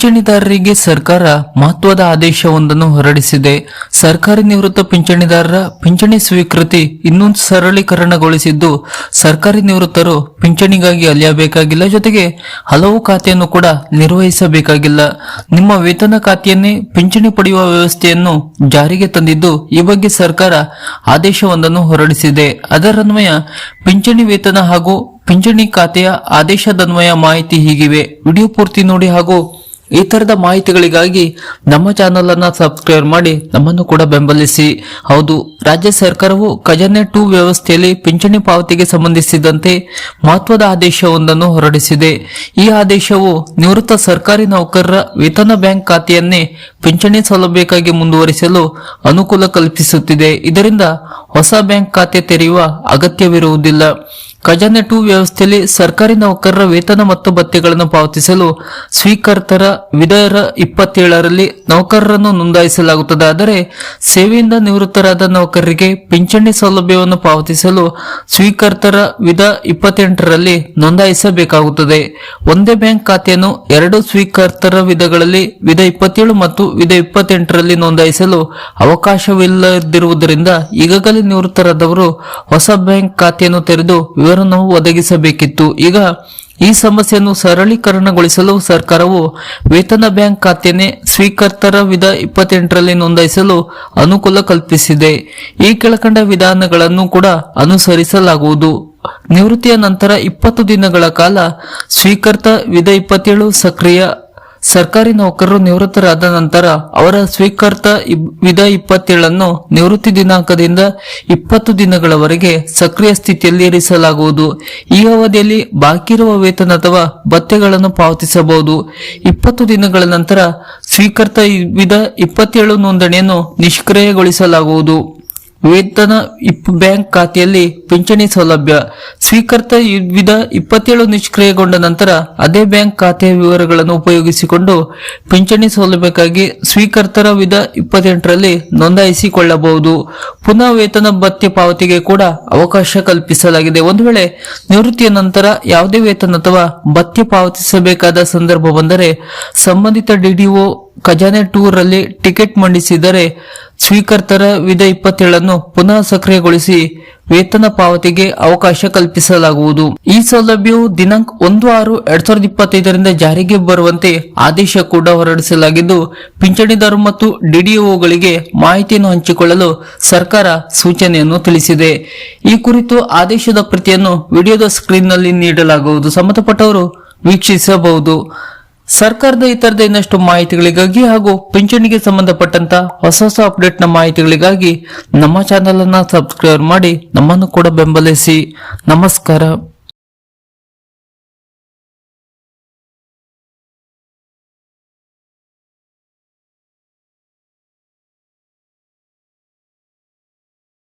ಪಿಂಚಣಿದಾರರಿಗೆ ಸರ್ಕಾರ ಮಹತ್ವದ ಆದೇಶವೊಂದನ್ನು ಹೊರಡಿಸಿದೆ. ಸರ್ಕಾರಿ ನಿವೃತ್ತ ಪಿಂಚಣಿದಾರರ ಪಿಂಚಣಿ ಸ್ವೀಕೃತಿ ಇನ್ನೊಂದು ಸರಳೀಕರಣಗೊಳಿಸಿದ್ದು, ಸರ್ಕಾರಿ ನಿವೃತ್ತರು ಪಿಂಚಣಿಗಾಗಿ ಅಲಿಯಬೇಕಾಗಿಲ್ಲ, ಜೊತೆಗೆ ಹಲವು ಖಾತೆಯನ್ನು ಕೂಡ ನಿರ್ವಹಿಸಬೇಕಾಗಿಲ್ಲ. ನಿಮ್ಮ ವೇತನ ಖಾತೆಯನ್ನೇ ಪಿಂಚಣಿ ಪಡೆಯುವ ವ್ಯವಸ್ಥೆಯನ್ನು ಜಾರಿಗೆ ತಂದಿದ್ದು, ಈ ಬಗ್ಗೆ ಸರ್ಕಾರ ಆದೇಶವೊಂದನ್ನು ಹೊರಡಿಸಿದೆ. ಅದರನ್ವಯ ಪಿಂಚಣಿ ವೇತನ ಹಾಗೂ ಪಿಂಚಣಿ ಖಾತೆಯ ಆದೇಶದನ್ವಯ ಮಾಹಿತಿ ಹೀಗಿವೆ. ವಿಡಿಯೋ ಪೂರ್ತಿ ನೋಡಿ ಹಾಗೂ ಈ ತರದ ಮಾಹಿತಿಗಳಿಗಾಗಿ ನಮ್ಮ ಚಾನೆಲ್ ಅನ್ನ ಸಬ್ಸ್ಕ್ರೈಬ್ ಮಾಡಿ ನಮ್ಮನ್ನು ಕೂಡ ಬೆಂಬಲಿಸಿ. ಹೌದು, ರಾಜ್ಯ ಸರ್ಕಾರವು ಖಜಾನೆ ಟೂ ವ್ಯವಸ್ಥೆಯಲ್ಲಿ ಪಿಂಚಣಿ ಪಾವತಿಗೆ ಸಂಬಂಧಿಸಿದಂತೆ ಮಹತ್ವದ ಆದೇಶವೊಂದನ್ನು ಹೊರಡಿಸಿದೆ. ಈ ಆದೇಶವು ನಿವೃತ್ತ ಸರ್ಕಾರಿ ನೌಕರರ ವೇತನ ಬ್ಯಾಂಕ್ ಖಾತೆಯನ್ನೇ ಪಿಂಚಣಿ ಸೌಲಭ್ಯಕ್ಕಾಗಿ ಮುಂದುವರಿಸಲು ಅನುಕೂಲ ಕಲ್ಪಿಸುತ್ತಿದೆ. ಇದರಿಂದ ಹೊಸ ಬ್ಯಾಂಕ್ ಖಾತೆ ತೆರೆಯುವ ಅಗತ್ಯವಿರುವುದಿಲ್ಲ. ಖಜಾನೆ ಟು ವ್ಯವಸ್ಥೆಯಲ್ಲಿ ಸರ್ಕಾರಿ ನೌಕರರ ವೇತನ ಮತ್ತು ಭತ್ಯೆಗಳನ್ನು ಪಾವತಿಸಲು ಸ್ವೀಕರ್ತರ ವಿಧರ ಇಪ್ಪತ್ತೇಳರಲ್ಲಿ ನೌಕರರನ್ನು ನೋಂದಾಯಿಸಲಾಗುತ್ತದೆ. ಆದರೆ ಸೇವೆಯಿಂದ ನಿವೃತ್ತರಾದ ನೌಕರರಿಗೆ ಪಿಂಚಣಿ ಸೌಲಭ್ಯವನ್ನು ಪಾವತಿಸಲು ಸ್ವೀಕರ್ತರ ವಿಧ ಇಪ್ಪತ್ತೆಂಟರಲ್ಲಿ ನೋಂದಾಯಿಸಬೇಕಾಗುತ್ತದೆ. ಒಂದೇ ಬ್ಯಾಂಕ್ ಖಾತೆಯನ್ನು ಎರಡು ಸ್ವೀಕರ್ತರ ವಿಧಗಳಲ್ಲಿ ವಿಧ ಇಪ್ಪತ್ತೇಳು ಮತ್ತು ವಿಧ ಇಪ್ಪತ್ತೆಂಟರಲ್ಲಿ ನೋಂದಾಯಿಸಲು ಅವಕಾಶವಿಲ್ಲದಿರುವುದರಿಂದ ಈಗಾಗಲೇ ನಿವೃತ್ತರಾದವರು ಹೊಸ ಬ್ಯಾಂಕ್ ಖಾತೆಯನ್ನು ತೆರೆದು ವಿವರವನ್ನು ಒದಗಿಸಬೇಕಿತ್ತು. ಈಗ ಈ ಸಮಸ್ಯೆಯನ್ನು ಸರಳೀಕರಣಗೊಳಿಸಲು ಸರ್ಕಾರವು ವೇತನ ಬ್ಯಾಂಕ್ ಖಾತೆಯನ್ನೇ ಸ್ವೀಕರ್ತರ ವಿಧ ಇಪ್ಪತ್ತೆಂಟರಲ್ಲಿ ನೋಂದಾಯಿಸಲು ಅನುಕೂಲ ಕಲ್ಪಿಸಿದೆ. ಈ ಕೆಳಕಂಡ ವಿಧಾನಗಳನ್ನು ಕೂಡ ಅನುಸರಿಸಲಾಗುವುದು. ನಿವೃತ್ತಿಯ ನಂತರ ಇಪ್ಪತ್ತು ದಿನಗಳ ಕಾಲ ಸ್ವೀಕರ್ತ ವಿಧ ಇಪ್ಪತ್ತೇಳು ಸಕ್ರಿಯ ಸರ್ಕಾರಿ ನೌಕರರು ನಿವೃತ್ತರಾದ ನಂತರ ಅವರ ಸ್ವೀಕರ್ತ ಇಬ್- ವಿಧ ಇಪ್ಪತ್ತೇಳನ್ನು ನಿವೃತ್ತಿ ದಿನಾಂಕದಿಂದ ಇಪ್ಪತ್ತು ದಿನಗಳವರೆಗೆ ಸಕ್ರಿಯ ಸ್ಥಿತಿಯಲ್ಲಿ ಇರಿಸಲಾಗುವುದು. ಈ ಅವಧಿಯಲ್ಲಿ ಬಾಕಿ ಇರುವ ವೇತನ ಅಥವಾ ಭತ್ಯೆಗಳನ್ನು ಪಾವತಿಸಬಹುದು. ಇಪ್ಪತ್ತು ದಿನಗಳ ನಂತರ ಸ್ವೀಕರ್ತ ಇ- ವಿಧ ಇಪ್ಪತ್ತೇಳು ನೋಂದಣಿಯನ್ನು ನಿಷ್ಕ್ರಿಯಗೊಳಿಸಲಾಗುವುದು. ವೇತನ ಇಪ್, ಬ್ಯಾಂಕ್ ಖಾತೆಯಲ್ಲಿ ಪಿಂಚಣಿ ಸೌಲಭ್ಯ ಸ್ವೀಕರ್ತ ಇ- ವಿಧ ಇಪ್ಪತ್ತೇಳು ನಿಷ್ಕ್ರಿಯಗೊಂಡ ನಂತರ ಅದೇ ಬ್ಯಾಂಕ್ ಖಾತೆಯ ವಿವರಗಳನ್ನು ಉಪಯೋಗಿಸಿಕೊಂಡು ಪಿಂಚಣಿ ಸೌಲಭ್ಯಕ್ಕಾಗಿ ಸ್ವೀಕರ್ತರ ವಿಧ ಇಪ್ಪತ್ತೆಂಟರಲ್ಲಿ ನೋಂದಾಯಿಸಿಕೊಳ್ಳಬಹುದು. ಪುನಃ ವೇತನ ಭತ್ಯೆ ಪಾವತಿಗೆ ಕೂಡ ಅವಕಾಶ ಕಲ್ಪಿಸಲಾಗಿದೆ. ಒಂದು ವೇಳೆ ನಿವೃತ್ತಿಯ ನಂತರ ಯಾವುದೇ ವೇತನ ಅಥವಾ ಭತ್ಯೆ ಪಾವತಿಸಬೇಕಾದ ಸಂದರ್ಭ ಬಂದರೆ ಸಂಬಂಧಿತ ಡಿಡಿಒ ಖಜಾನೆ ಟೂರ್ ಅಲ್ಲಿ ಟಿಕೆಟ್ ಮಂಡಿಸಿದರೆ ಸ್ವೀಕರ್ತರ ವಿಧ ಇಪ್ಪತ್ತೇಳನ್ನು ಪುನಃ ಸಕ್ರಿಯಗೊಳಿಸಿ ವೇತನ ಪಾವತಿಗೆ ಅವಕಾಶ ಕಲ್ಪಿಸಲಾಗುವುದು. ಈ ಸೌಲಭ್ಯವು ದಿನಾಂಕ ಒಂದು ಆರು ಎರಡ್ ಸಾವಿರದ ಇಪ್ಪತ್ತೈದರಿಂದ ಜಾರಿಗೆ ಬರುವಂತೆ ಆದೇಶ ಕೂಡ ಹೊರಡಿಸಲಾಗಿದ್ದು, ಪಿಂಚಣಿದಾರರು ಮತ್ತು ಡಿಡಿಒಗಳಿಗೆ ಮಾಹಿತಿಯನ್ನು ಹಂಚಿಕೊಳ್ಳಲು ಸರ್ಕಾರ ಸೂಚನೆಯನ್ನು ತಿಳಿಸಿದೆ. ಈ ಕುರಿತು ಆದೇಶದ ಪ್ರತಿಯನ್ನು ವಿಡಿಯೋದ ಸ್ಕ್ರೀನ್ನಲ್ಲಿ ನೀಡಲಾಗುವುದು. ಸಂಬಂಧಪಟ್ಟವರು ವೀಕ್ಷಿಸಬಹುದು. ಸರ್ಕಾರದ ಇತರದ ಇನ್ನಷ್ಟು ಮಾಹಿತಿಗಳಿಗಾಗಿ ಹಾಗೂ ಪಿಂಚಣಿಗೆ ಸಂಬಂಧಪಟ್ಟಂತ ಹೊಸ ಹೊಸ ಅಪ್ಡೇಟ್ನ ಮಾಹಿತಿಗಳಿಗಾಗಿ ನಮ್ಮ ಚಾನೆಲ್ ಅನ್ನ ಸಬ್ಸ್ಕ್ರೈಬ್ ಮಾಡಿ ನಮ್ಮನ್ನು ಕೂಡ ಬೆಂಬಲಿಸಿ. ನಮಸ್ಕಾರ.